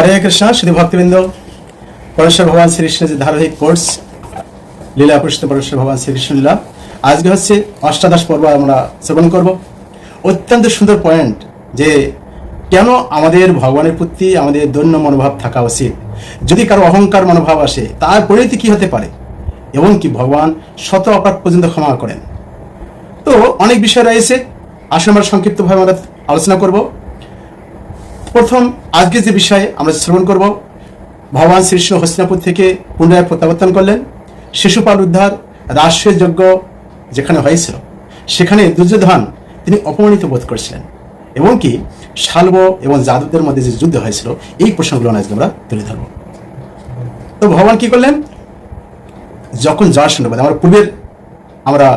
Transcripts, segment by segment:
হরে কৃষ্ণ, শুধু ভক্তবৃন্দ, পরমেশ্বর ভগবান শ্রীকৃষ্ণের যে ধারাবাহিক কোর্স, লীলা পুষ্ট পরমেশ্বর ভগবান শ্রীকৃষ্ণ লীলা, আজকে হচ্ছে অষ্টাদশ পর্ব আমরা শ্রবণ করব। অত্যন্ত সুন্দর পয়েন্ট যে কেন আমাদের ভগবানের প্রতি আমাদের দৈন্য মনোভাব থাকা উচিত? যদি কারও অহংকার মনোভাব আসে, তার পরিণতি কি হতে পারে? এবং কি ভগবান শত অপরাধ পর্যন্ত ক্ষমা করেন? তো অনেক বিষয় রয়েছে। আসলে আমরা সংক্ষিপ্তভাবে আমরা আলোচনা করব। প্রথম আজকে যে বিষয়ে আমরা শ্রবণ করব, ভগবান শ্রীকৃষ্ণ হস্তিনাপুর থেকে পুনরায় প্রত্যাবর্তন করলেন। শিশুপাল উদ্ধার রাষ্ট্রীয় যজ্ঞ যেখানে হয়েছিল, সেখানে দুর্যোধন তিনি অপমানিত বোধ করেছিলেন। এবং কি, শালব এবং যাদবদের মধ্যে যে যুদ্ধ হয়েছিল, এই প্রসঙ্গগুলো আজকে আমরা তুলে ধরব। তো ভগবান কি করলেন? যখন জরাসন্ধ বধ আমরা পূর্বের আমরা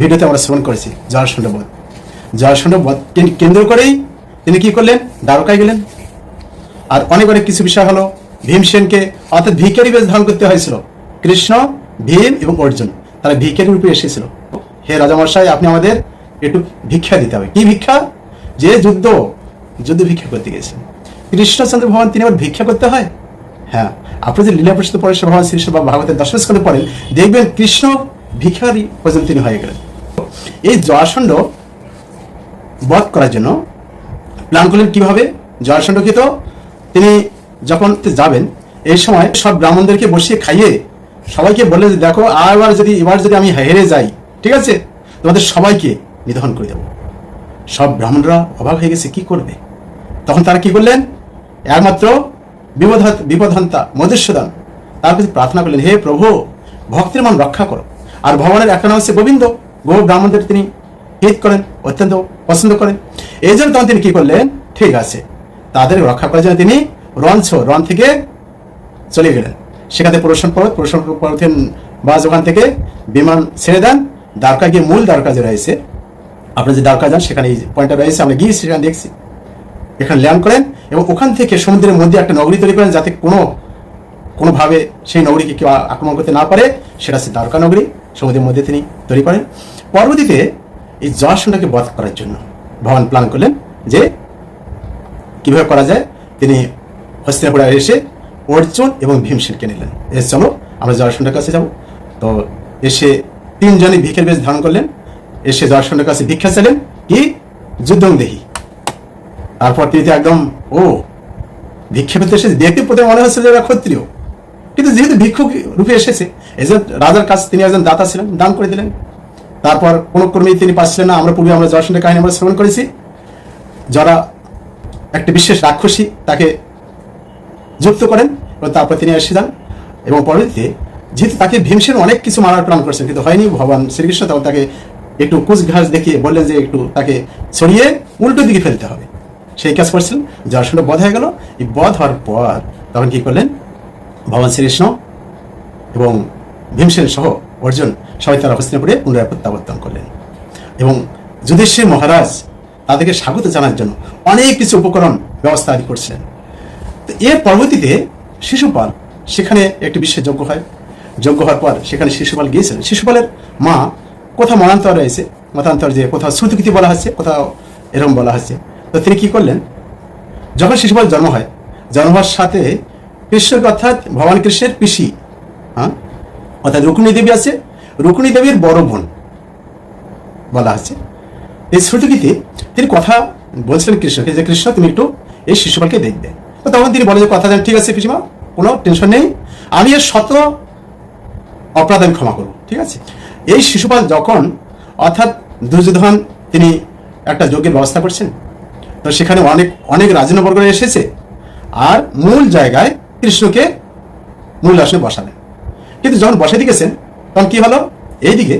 ভিডিওতে আমরা শ্রবণ করেছি জরাসন্ধ বধ জরাসন্ধ কেন্দ্র করেই তিনি কি করলেন? দ্বারকায় গেলেন। আর অনেক অনেক কিছু বিষয় হলো ভীমসেনকে অর্থাৎ ভিকারি বেশ ধারণ করতে হয়েছিল। কৃষ্ণ, ভীম এবং অর্জুন, তারা ভিকারি রূপে এসেছিল। হে রাজামশাই আপনি আমাদের একটু ভিক্ষা দিতে হবে। কি ভিক্ষা? যে যুদ্ধ যুদ্ধ ভিক্ষা করতে গেছেন কৃষ্ণচন্দ্র ভগবান, তিনি আবার ভিক্ষা করতে হয়? হ্যাঁ আপনি যদি লীলা প্রসিদ্ধ পরেশ্বর ভগবান শ্রী বা ভাগবতের দর্শন স্কন্ধে পড়েন, দেখবেন কৃষ্ণ ভিক্ষারি পর্যন্ত তিনি হয়ে গেলেন। এই জয়াসণ্ড বধ করার জন্য প্ল্যান করলেন কীভাবে? জয়াসণ্ডকে তো তিনি যখন যাবেন, এই সময় সব ব্রাহ্মণদেরকে বসিয়ে খাইয়ে সবাইকে বলে যে, দেখো আবার যদি, এবার যদি আমি হেরে যাই, ঠিক আছে? তোমাদের সবাইকে নিধন করে দেবো। সব ব্রাহ্মণরা অবাক হয়ে গেছে, কি করবে? তখন তারা কি করলেন? একমাত্র বিপদ বিপদহন্তা মধুসূদন তার প্রতি প্রার্থনা করলেন, হে প্রভু, ভক্তের মন রক্ষা করো। আর ভগবানের একটা নাম হচ্ছে গোবিন্দ। গো ব্রাহ্মণদের তিনি হিত করেন, অত্যন্ত পছন্দ করেন। এই জন্য তখন তিনি কি করলেন? ঠিক আছে। তাদের রক্ষা করার জন্য তিনি রঞ্চ রন থেকে চলে গেলেন। সেখানে প্রদর্শন পর্বত প্রদর্শন পর্বতের বাস ওখান থেকে বিমান ছেড়ে দেন। দ্বারকা গিয়ে মূল দ্বারকা যে রয়েছে আপনি যে দ্বারকা যান, সেখানে এই পয়েন্টটা রয়েছে, আমরা গিয়ে সেখানে দেখছি। এখানে ল্যান্ড করেন এবং ওখান থেকে সমুদ্রের মধ্যে একটা নগরী তৈরি করেন যাতে কোনো, কোনোভাবে সেই নগরীকে কেউ আক্রমণ করতে না পারে। সেটা হচ্ছে দ্বারকা নগরী, সমুদ্রের মধ্যে তিনি তৈরি করেন। পরবর্তীতে এই জয়াসনটাকে বধ করার জন্য ভগবান প্ল্যান করলেন যে কীভাবে করা যায়, তিনি হস্তিনাপুরে এসে অর্জুন এবং ভীমসেনকে নিলেন। এসে চলো, আমরা জয়াসনের কাছে যাব। তো এসে তিনজনই ভিক্ষের বেশ ধারণ করলেন। এসে জয়াসনের কাছে ভিক্ষা চাইলেন কি? যুদ্ধং দেহি। তারপর তিনি একদম, ও, ভিক্ষা পেতে এসেছে। দেখতে প্রথমে মনে হচ্ছে যে এরা ক্ষত্রিয়। কিন্তু যেহেতু ভিক্ষুক রূপে এসেছে যে রাজার কাছে তিনি একজন দাতা ছিলেন, দান করে দিলেন। তারপর কোনো কর্মী তিনি পাচ্ছিলেন না, আমরা পূর্বে আমরা জয়সনের কাহিনী আমরা শ্রবণ করেছি। যারা একটা বিশেষ রাক্ষসী তাকে যুক্ত করেন, এবং তারপর তিনি এসে যান, এবং পরবর্তীতে যেহেতু তাকে ভীমসেন অনেক কিছু মারার প্ল্যান করেছেন, কিন্তু হয়নি, ভগবান শ্রীকৃষ্ণ তখন তাকে একটু কুচ ঘাস দেখিয়ে বললেন যে একটু তাকে ছড়িয়ে উল্টো দিকে ফেলতে হবে। সেই কাজ করছিলেন সঙ্গে বধ হয়ে গেল। এই বধ হওয়ার পর তখন কি করলেন? ভগবান শ্রীকৃষ্ণ এবং ভীমসেন সহ অর্জুন সবাই তারা হস্তিনাপুরে পুনরায় প্রত্যাবর্তন করলেন। এবং যুধিষ্ঠির মহারাজ তাদেরকে স্বাগত জানার জন্য অনেক কিছু উপকরণ ব্যবস্থা আদি করছিলেন। তো এর পরবর্তীতে শিশুপাল সেখানে একটি বিশেষ যজ্ঞ হয়। যজ্ঞ হওয়ার পর সেখানে শিশুপাল গিয়েছিলেন। শিশুপালের মা কোথাও মনান্তর রয়েছে মতান্তর যে কোথাও শ্রুতিকৃতি বলা হচ্ছে কোথাও এরকম বলা হচ্ছে তো তিনি কী করলেন? যখন শিশুপাল জন্ম হয়, জন্ম হওয়ার সাথে কৃষ্ণকে অর্থাৎ ভগবান কৃষ্ণের পিসি হ্যাঁ অর্থাৎ রুক্মিণী দেবী আছে, রুক্মিণী দেবীর বড় বোন বলা হচ্ছে এই শ্রুতিগীতে তিনি কথা বলছিলেন কৃষ্ণকে যে, কৃষ্ণ, তুমি একটু এই শিশুপালকে দেখবে। তো তখন তিনি বলে যে, কথা ঠিক আছে পিসিমা, কোনো টেনশন নেই। আমি এর শত অপরাধ আমি ক্ষমা করব, ঠিক আছে? এই শিশুপাল যখন, অর্থাৎ দুর্যোধন, তিনি একটা যজ্ঞের ব্যবস্থা করছেন, তো সেখানে অনেক অনেক রাজনবর্গরা এসেছে। আর মূল জায়গায় কৃষ্ণকে মূল আসনে বসালেন। কিন্তু যখন বসাতে গেছেন, তখন কি হলো? এইদিকে।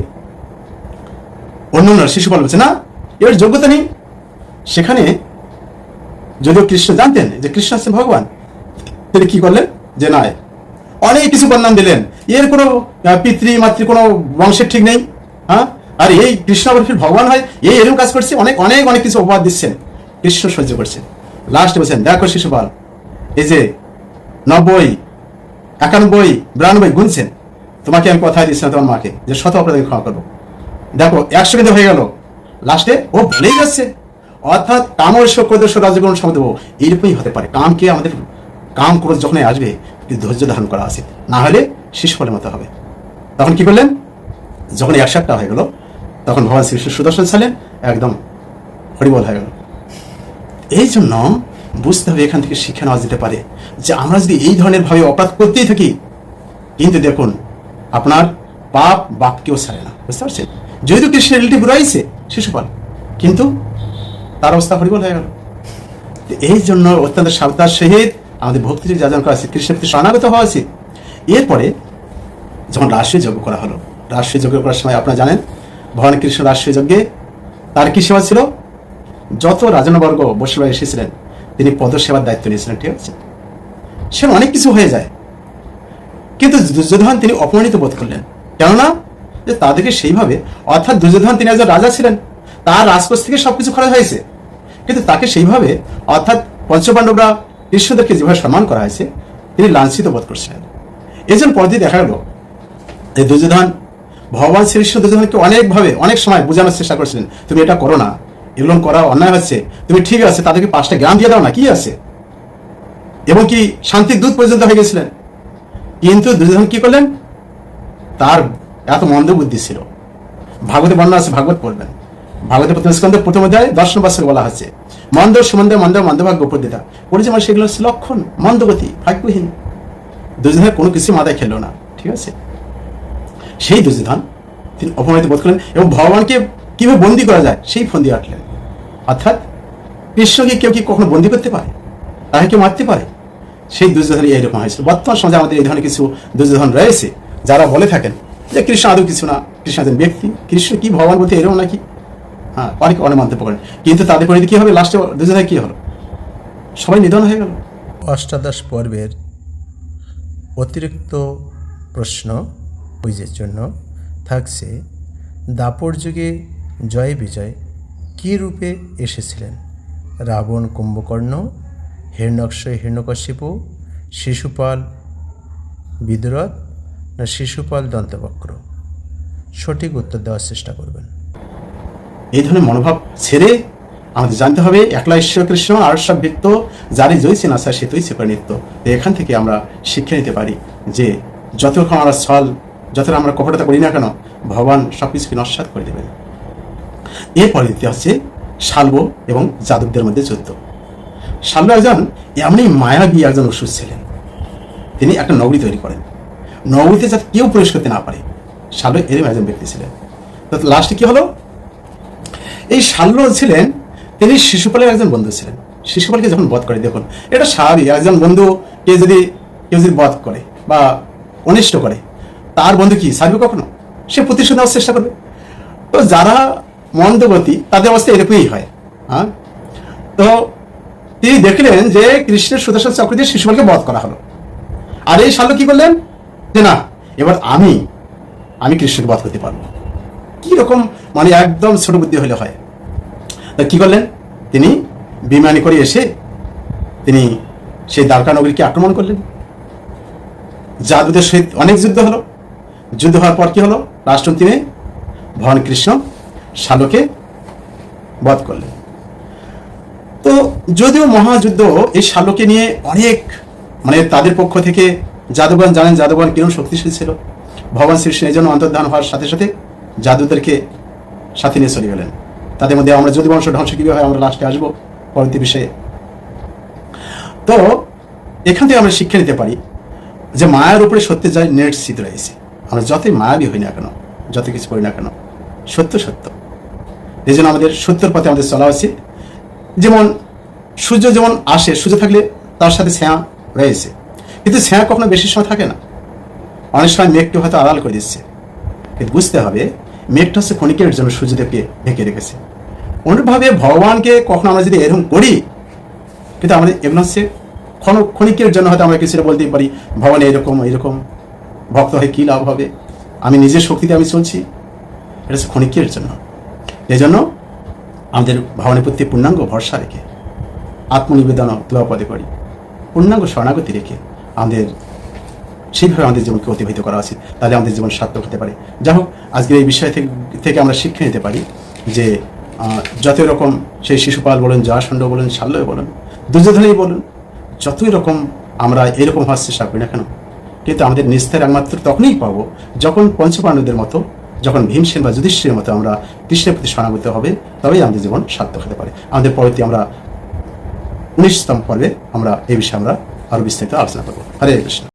অন্য অন্য শিশুপাল বলছে, না, এর যোগ্যতা নেই। সেখানে যদিও কৃষ্ণ জানতেন যে কৃষ্ণ হচ্ছেন ভগবান, তিনি কি করলেন? যে নয় অনেক কিছু বর্ণাম দিলেন। এর কোনো পিতৃ, মাতৃ কোনো বংশের ঠিক নেই হ্যাঁ? আর এই কৃষ্ণ আবার ভগবান হয় এই এরকম কাজ করছে, অনেক অনেক অনেক কিছু অপবাদ দিচ্ছেন। কৃষ্ণ সহ্য করছেন। লাস্টে বলছেন, দেখো শিশুপাল, এই যে নব্বই একানব্বই বিরানব্বই গুনছেন। তোমাকে আমি কথা দিচ্ছি না তোমার মাকে, যে শত অপরাধ ক্ষমা করব। দেখো, একশো কিন্তু হয়ে গেল। লাস্টে ও বলেই যাচ্ছে। অর্থাৎ কামর্ষ ক্রোধস্য রাজগুণ সমদেব এইরকমই হতে পারে। কামকে আমাদের, কাম ক্রোধ যখনই আসবে ধৈর্য ধারণ করা আছে না হলে শিশু ফলের মতো হবে। তখন কি করলেন? যখন একশো একটা হয়ে গেল, তখন ভগবান শ্রীকৃষ্ণ সুদর্শন ছিলেন একদম হরিবল হয়ে গেল। এই জন্য বুঝতে হবে এখান থেকে শিক্ষা নেওয়া যেতে পারে। যে আমরা যদি এই ধরনের ভাবে অপরাধ করতেই থাকি, কিন্তু দেখুন, আপনার পাপ বাপকেও ছাড়ে না। বুঝতে পারছেন? যেহেতু কৃষ্ণের রিলেটিভ রয়েছে শিশুপাল কিন্তু তার অবস্থা হরিবল হয়ে গেল। এই জন্য অত্যন্ত সাবধান সহিত আমাদের ভক্তি যদি যাজন করা উচিত কৃষ্ণের প্রতি শরণাগত হওয়া উচিত। এরপরে যখন রাষ্ট্রীয় যজ্ঞ করা হলো, রাষ্ট্রীয় যজ্ঞ করার সময় আপনারা জানেন, ভগবান কৃষ্ণ রাষ্ট্রীয় যজ্ঞে তার কি সেবা ছিল? যত রাজনবর্গ বসে এসেছিলেন তিনি পদসেবার দায়িত্ব নিয়েছিলেন, ঠিক আছে? সে অনেক কিছু হয়ে যায়। কিন্তু দুর্যোধন তিনি অপমানিত বোধ করলেন। কেননা, যে তাদেরকে সেইভাবে, অর্থাৎ দুর্যোধন তিনি একজন রাজা ছিলেন, তার রাজকোষ থেকে সবকিছু খরচ হয়েছে। কিন্তু তাকে সেইভাবে, অর্থাৎ পঞ্চপাণ্ডবরা কৃষ্ণদেরকে যেভাবে সম্মান করা হয়েছে, তিনি লাঞ্ছিত বোধ করছিলেন। এই জন্য পরদিন দেখা গেল এই দুর্যোধন, ভগবান শ্রীকৃষ্ণ দুর্যোধনকে অনেকভাবে, অনেক সময় বোঝানোর চেষ্টা করেছিলেন, তুমি এটা করো না। এগুলো করা অন্যায় হচ্ছে। তুমি ঠিক আছে, তাদেরকে পাঁচটা জ্ঞান দিয়ে দাও না, কি আছে? এবং কি শান্তির দূত পর্যন্ত হয়ে গেছিলেন? কিন্তু দুর্যোধন কি করলেন? তার এত মন্দ বুদ্ধি ছিল। ভাগবতে বর্ণনা আছে, ভাগবত পড়বেন। ভাগবতের প্রথম স্কন্ধে প্রথম অধ্যায় দর্শন বাসকে বলা হচ্ছে, মন্দ, সুমন্দ, মন্দ, মন্দভাগ্য উপদিতা পড়েছে মানে সেগুলো হচ্ছে লক্ষণ মন্দগতি ভাগ্যহীন। দুর্যোধনের কোনো কিছু মাথায় খেললো না, ঠিক আছে? সেই দুর্যোধন তিনি অপমানিত বোধ করলেন এবং ভগবানকে কীভাবে বন্দি করা যায়, সেই ফন্দি আটলেন। অর্থাৎ কৃষ্ণকে কেউ কি কখনো বন্দি করতে পারে? তাকে কেউ মারতে পারে? সেই দুর্যোধন এইরকম হয়েছিল। বর্তমান সমাজে আমাদের এই ধরনের কিছু দুর্যোধন রয়েছে, যারা বলে থাকেন যে কৃষ্ণ আদৌ কিছু না, কৃষ্ণ একজন ব্যক্তি। কৃষ্ণ কি ভগবান বলতে এরকম নাকি? হ্যাঁ অনেকে অনেক মন্তব্য করেন। কিন্তু তাদের পরিণতি কি হবে? লাস্টে দুর্যোধনের কি হলো? সবাই নিধন হয়ে গেল। অষ্টাদশ পর্বের অতিরিক্ত প্রশ্ন কুইজের জন্য থাকছে, দাপর যুগে জয় বিজয়, কী রূপে এসেছিলেন? রাবণ কুম্ভকর্ণ হিরণ্যক্ষয় হিরণ্যকশিপু শিশুপাল বিদুরথ না শিশুপাল দন্তবক্র? সঠিক উত্তর দেওয়ার চেষ্টা করবেন। এই ধরনের মনোভাব ছেড়ে আমাদের জানতে হবে, একলা ঈশ্বর কৃষ্ণ আর সব বৃত্ত যারই জয়ছে না স্যার সে তুই সে নিত্য। এখান থেকে আমরা শিক্ষা নিতে পারি যে, যতক্ষণ আমরা ছল যতটা আমরা কপটতা করি না কেন, ভগবান সব কিছুকে নস্বাত করে দেবেন। এরপরে দিতে হচ্ছে শাল্ব এবং যাদবদের মধ্যে যুদ্ধ। শাল্ব একজন এমনই মায়াবী একজন ওষুধ ছিলেন। তিনি একটা নগরী তৈরি করেন। নগরীতে যাতে কেউ প্রবেশ করতে না পারে, শাল্ব এরকম একজন ব্যক্তি ছিলেন। তো লাস্টে কি হলো? এই শাল্য ছিলেন, তিনি শিশুপালের একজন বন্ধু ছিলেন। শিশুপালকে যখন বধ করে, দেখুন, এটা স্বাভাবিক, একজন বন্ধু বন্ধুকে যদি, কেউ যদি বধ করে বা অনিষ্ট করে, তার বন্ধু কি সারবে কখনো? সে প্রতিশোধ নেওয়ার চেষ্টা করবে। তো যারা মন্দগতি, তাদের অবস্থা এরকমই হয়। হ্যাঁ? তো তিনি দেখলেন যে কৃষ্ণের সুদর্শন চক্র দিয়ে শিশুপালকে বধ করা হলো। আর এই শাল্য কি করলেন? যে না, এবার আমি আমি কৃষ্ণকে বধ করতে পারব। কি রকম মানে একদম ছোট বুদ্ধি হলে হয়। তা কি করলেন? তিনি বিমানে করে এসে তিনি সেই দ্বারকা নগরীকে আক্রমণ করলেন। জাদুদের সহিত অনেক যুদ্ধ হলো। যুদ্ধ হওয়ার পর কি হলো? রাষ্ট্র তিনি ভগবান কৃষ্ণ শালকে বধ করলেন। তো যদিও মহাযুদ্ধ এই শালকে নিয়ে অনেক মানে তাদের পক্ষ থেকে জাদুবান জানেন জাদুবান কিরম শক্তিশালী ছিল। ভগবান শ্রীকৃষ্ণ এই জন্য অন্তর্ধান হওয়ার সাথে সাথে জাদুদেরকে সাথে নিয়ে চলে গেলেন। তাদের মধ্যে আমরা যদি বংশ ধ্বংস কীভাবে হয়, আমরা লাস্টে আসব পরবর্তী বিষয়ে। তো এখান থেকে আমরা শিক্ষা নিতে পারি যে মায়ের উপরে সত্যি নেট স্থিত রয়েছে। আমরা যতই মায়াবী হই না কেন, যত কিছু করি না কেন, সত্য সত্য। এই জন্য আমাদের সত্যের পথে আমাদের চলা উচিত। যেমন সূর্য যেমন আসে, সূর্য থাকলে তার সাথে ছায়া রয়েছে। কিন্তু ছায়া কখনো বেশি সময় থাকে না। অনেক সময় মেঘকে হয়তো আড়াল করে দিচ্ছে। কিন্তু বুঝতে হবে, মেঘটা হচ্ছে ক্ষণিকের জন্য সূর্যদেবকে ঢেকে রেখেছে। অনুরূপভাবে ভগবানকে কখনো আমরা যদি এরকম করি, কিন্তু আমাদের এগুলো হচ্ছে ক্ষণ, ক্ষণিকের জন্য হয়তো আমরা কিছুটা বলতেই পারি, ভগবান এরকম এরকম, ভক্ত হয়ে কী লাভ হবে? আমি নিজের শক্তিতে আমি চলছি। এটা হচ্ছে ক্ষণিকের জন্য। এই জন্য আমাদের ভগবানের প্রতি পূর্ণাঙ্গ ভরসা রেখে, আত্মনিবেদন পদে করি, পূর্ণাঙ্গ শরণাগতি রেখে আমাদের সেইভাবে আমাদের জীবনকে অতিবাহিত করা উচিত, তাহলে আমাদের জীবন সার্থক হতে পারে। যাই হোক, আজকের এই বিষয় থেকে আমরা শিক্ষা নিতে পারি যে যতই রকম সেই শিশুপাল বলুন জয়াসণ্ড বলেন শাল্যয় বলুন, দুর্যোধনই বলুন, যতই রকম আমরা এরকম হওয়ার চেষ্টা করি না কেন, কিন্তু আমাদের নিস্তার একমাত্র তখনই পাবো যখন পঞ্চপাণ্ডবদের মতো যখন ভীমসেন বা যুধিষ্ঠিরের মতো আমরা কৃষ্ণের প্রতি সহানুভূত হবে, তবেই আমাদের জীবন সার্থক হতে পারে। আমাদের পরবর্তী আমরা উনিশতম পর্বে আমরা এই বিষয়ে আমরা আরও বিস্তারিত আলোচনা করব। হরে কৃষ্ণ।